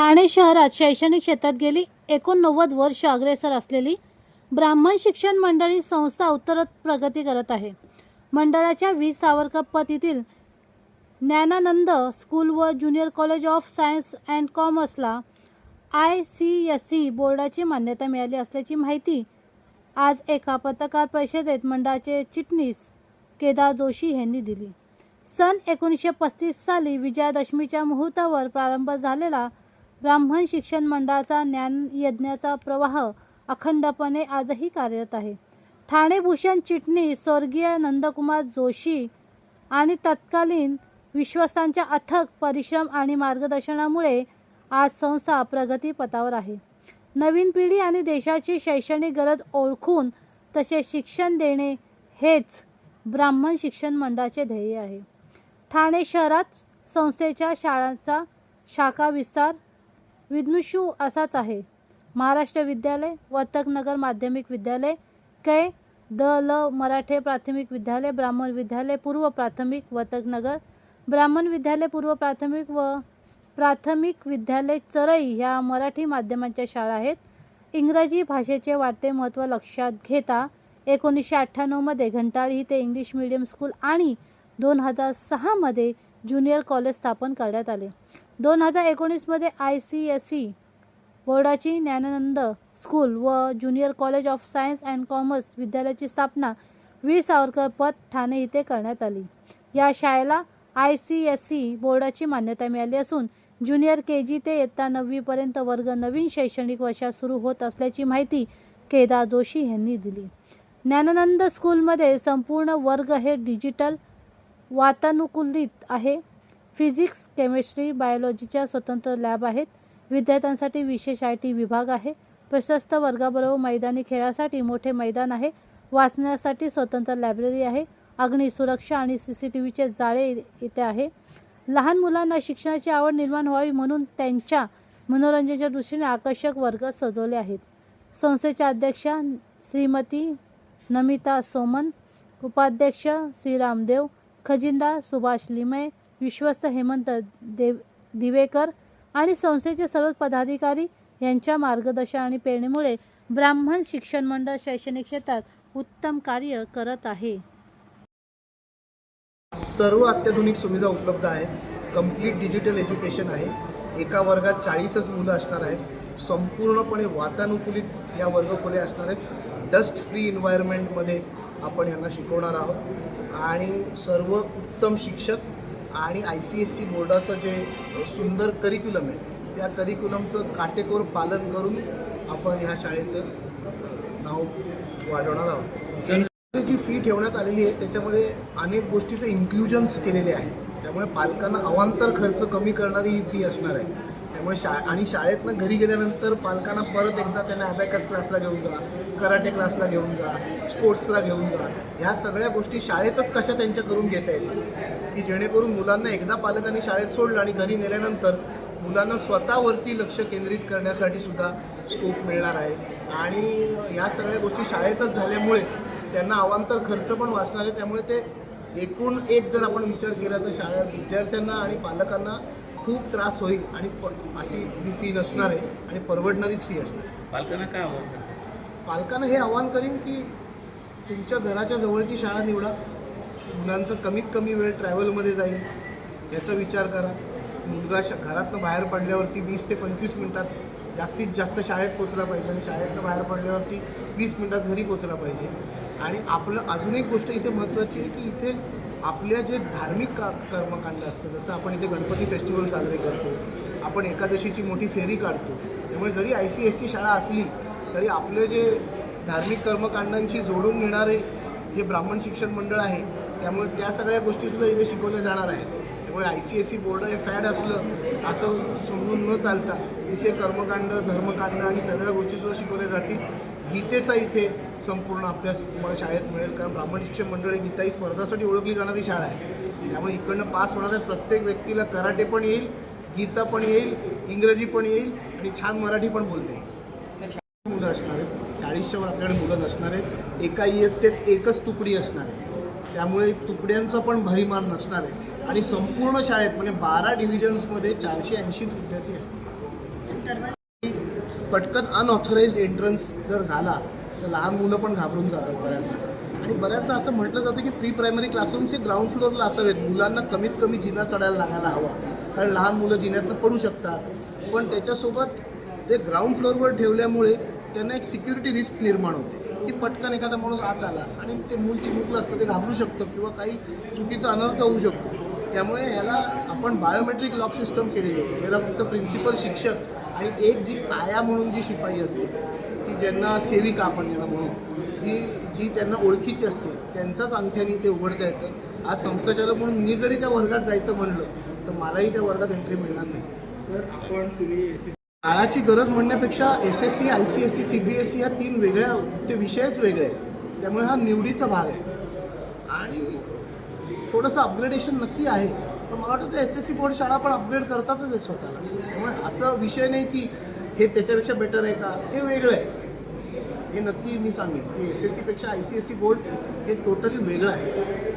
ठाणे शहरात शैक्षणिक क्षेत्रात गेली एकोणनव्वद वर्ष अग्रेसर असलेली ब्राह्मण शिक्षण मंडळी संस्था उत्तरोत्तर प्रगती करत आहे. मंडळाच्या वीज सावरकर पतीतील ज्ञानानंद स्कूल व junior college of science and कॉमर्सला I C S C बोर्डाची मान्यता मिळाली असल्याची माहिती आज एका पत्रकार परिषदेत मंडळाचे चिटणीस केदार जोशी यांनी दिली. सन एकोणीसशे पस्तीस साली विजयादशमीच्या मुहूर्तावर प्रारंभ झालेला ब्राह्मण शिक्षण मंडळाचा ज्ञान यज्ञाचा प्रवाह अखंडपणे आजही कार्यरत आहे. ठाणे भूषण चिटणीस स्वर्गीय नंदकुमार जोशी आणि तत्कालीन विश्वस्तांच्या अथक परिश्रम आणि मार्गदर्शनामुळे आज संस्था प्रगतीपथावर आहे. नवीन पिढी आणि देशाची शैक्षणिक गरज ओळखून तसे शिक्षण देणे हेच ब्राह्मण शिक्षण मंडळाचे ध्येय आहे. ठाणे शहरात संस्थेच्या शाळांचा शाखा विस्तार विद्नुशू असाच आहे. महाराष्ट्र विद्यालय वर्तकनगर माध्यमिक विद्यालय कै द ल मराठे प्राथमिक विद्यालय ब्राह्मण विद्यालय पूर्व प्राथमिक वर्तकनगर ब्राह्मण विद्यालय पूर्व प्राथमिक व प्राथमिक विद्यालय चरई ह्या मराठी माध्यमांच्या शाळा आहेत. इंग्रजी भाषेचे वाढते महत्त्व लक्षात घेता एकोणीसशे अठ्ठ्याण्णवमध्ये घंटाळी ते इंग्लिश मीडियम स्कूल आणि दोन हजार सहामध्ये ज्युनियर कॉलेज स्थापन करण्यात आले. दोन हजार एकोणीसमध्ये आय सी एस सी बोर्डाची ज्ञानानंद स्कूल व junior college of science and commerce विद्यालयाची स्थापना वीर सावरकर पथ ठाणे इथे करण्यात आली. या शाळेला आय सी एस सी बोर्डाची मान्यता मिळाली असून ज्युनियर के जी ते इयत्ता नववीपर्यंत वर्ग नवीन शैक्षणिक वर्षात सुरू होत असल्याची माहिती केदार जोशी यांनी दिली. ज्ञानानंद स्कूलमध्ये संपूर्ण वर्ग हे डिजिटल वातानुकूलित आहे. फिजिक्स केमिस्ट्री बायोलॉजीच्या स्वतंत्र लॅब आहेत. विद्यार्थ्यांसाठी विशेष आय टी विभाग आहे. प्रशस्त वर्गाबरोबर मैदानी खेळासाठी मोठे मैदान आहे. वाचण्यासाठी स्वतंत्र लायब्ररी आहे. अग्नी सुरक्षा आणि सी सी टी व्हीचे जाळे इथे आहे. लहान मुलांना शिक्षणाची आवड निर्माण व्हावी म्हणून त्यांच्या मनोरंजनाच्या दृष्टीने आकर्षक वर्ग सजवले आहेत. संस्थेच्या अध्यक्षा श्रीमती नमिता सोमन उपाध्यक्ष श्री रामदेव खजिनदार सुभाष लिमये विश्वस्त हेमंत देव दिवेकर आणि संस्थेचे सर्व पदाधिकारी यांच्या मार्गदर्शन आणि प्रेरणेमुळे ब्राह्मण शिक्षण मंडळ शैक्षणिक क्षेत्रात उत्तम कार्य करत आहे. सर्व अत्याधुनिक सुविधा उपलब्ध आहेत. कंप्लीट डिजिटल एज्युकेशन आहे. एका वर्गात चाळीसच मुलं असणार आहेत. संपूर्णपणे वातानुकूलित या वर्गखोले असणार आहेत. डस्ट फ्री इन्व्हायरमेंटमध्ये आपण यांना शिकवणार आहोत. आणि सर्व उत्तम शिक्षक आणि आय सी एस सी बोर्डाचं जे सुंदर करिक्युलम आहे त्या करिक्युलमचं काटेकोर पालन करून आपण ह्या शाळेचं नाव वाढवणार आहोत. जी फी ठेवण्यात आलेली आहे त्याच्यामध्ये अनेक गोष्टीचं इन्क्लुजन्स केलेले आहे त्यामुळे पालकांना अवांतर खर्च कमी करणारी ही फी असणार आहे. त्यामुळे शा आणि शाळेतनं घरी गेल्यानंतर पालकांना परत एकदा त्यांना अबॅकस क्लासला घेऊन जा कराटे क्लासला घेऊन जा स्पोर्ट्सला घेऊन जा ह्या सगळ्या गोष्टी शाळेतच कशा त्यांच्या करून घेता येतील? की जेणेकरून मुलांना एकदा पालकांनी शाळेत सोडलं आणि घरी नेल्यानंतर मुलांना स्वतःवरती लक्ष केंद्रित करण्यासाठी सुद्धा स्कोप मिळणार आहे. आणि ह्या सगळ्या गोष्टी शाळेतच झाल्यामुळे त्यांना अवांतर खर्च पण वाचणार आहे. त्यामुळे ते एकूण एक जर आपण विचार केला तर शाळा विद्यार्थ्यांना आणि पालकांना खूप त्रास होईल आणि अशी ही फी नसणार आहे आणि परवडणारीच फी असणार. पालकांना काय हवं पालकांना हे आवाहन करीन की तुमच्या घराच्या जवळची शाळा निवडा. मुलांचं कमीत कमी वेळ ट्रॅव्हलमध्ये जाईल याचा विचार करा. मुलगा श घरातनं बाहेर पडल्यावरती वीस ते पंचवीस मिनटात जास्तीत जास्त शाळेत पोचला पाहिजे आणि शाळेतनं बाहेर पडल्यावरती वीस मिनटात घरी पोचला पाहिजे. आणि आपलं अजून एक गोष्ट इथे महत्त्वाची आहे की इथे आपल्या जे धार्मिक का कर्मकांड असतं जसं आपण इथे गणपती फेस्टिवल साजरे करतो आपण एकादशीची मोठी फेरी काढतो त्यामुळे जरी आय सी एस सी शाळा असली तरी आपले जे धार्मिक कर्मकांडांशी जोडून घेणारे हे ब्राह्मण शिक्षण मंडळ आहे त्यामुळे त्या सगळ्या गोष्टीसुद्धा इथे शिकवल्या जाणार आहेत. त्यामुळे I C S C board हे फॅड असलं असं समजून न चालता इथे कर्मकांड धर्मकांड आणि सगळ्या गोष्टीसुद्धा शिकवल्या जातील. गीतेचा इथे संपूर्ण अभ्यास तुम्हाला शाळेत मिळेल कारण ब्राह्मण शिक्षण मंडळ ही गीता ही स्पर्धासाठी ओळखली जाणारी शाळा आहे. त्यामुळे इकडनं पास होणाऱ्या प्रत्येक व्यक्तीला कराटे पण येईल गीता पण येईल इंग्रजी पण येईल आणि छान मराठी पण बोलता. येईल मुलं असणार आहेत चाळीसच्या आपल्याकडे मुलं नसणार आहेत एका इयत्तेत एकच तुकडी असणार आहे. त्यामुळे तुकड्यांचा पण भरीमार नसणार आहे. आणि संपूर्ण शाळेत म्हणजे बारा डिव्हिजन्समध्ये चारशे ऐंशीच विद्यार्थी असतात पटकन अनऑथराईज एंट्रन्स जर झाला तर लहान मुलं पण घाबरून जातात बऱ्याचदा. आणि बऱ्याचदा असं म्हटलं जातं की प्री प्रायमरी क्लासरूम्स हे ग्राउंड फ्लोअरला असावेत. मुलांना कमीत कमी जिना चढायला लागायला हवा. कारण लहान मुलं जिन्यातनं पडू शकतात. पण त्याच्यासोबत ते ग्राउंड फ्लोअरवर ठेवल्यामुळे त्यांना एक सिक्युरिटी रिस्क निर्माण होते. की पटकन एखादा माणूस आत आला आणि ते मूल चिमुकलं असतं ते घाबरू शकतं किंवा काही चुकीचा अनर्थ होऊ शकतो. त्यामुळे ह्याला आपण बायोमेट्रिक लॉक सिस्टम केलेली आहे. याला फक्त प्रिन्सिपल शिक्षक आणि एक जी आया म्हणून जी शिपाई असते की ज्यांना सेविका आपण ज्यांना म्हणू ही जी त्यांना ओळखीची असते त्यांचाच अंगठ्याने ते उघडता येतं. आज संस्थाचालक म्हणून मी जरी त्या वर्गात जायचं म्हणलं तर मलाही त्या वर्गात एंट्री मिळणार नाही. सर आपण तुम्ही एस एस काळाची गरज म्हणण्यापेक्षा S S C I C S C C B S C या तीन वेगळ्या ते विषयच वेगळे आहेत. त्यामुळे हा निवडीचा भाग आहे. आणि थोडंसं अपग्रेडेशन नक्की आहे. पण मला वाटतं एस एस सी बोर्ड शाळा पण अपग्रेड करतातच आहे स्वतःला. त्यामुळे असं विषय नाही की हे त्याच्यापेक्षा बेटर आहे का? हे वेगळं आहे. हे नक्की मी सांगेन की S S सीपेक्षा I C S C board हे टोटली वेगळं आहे.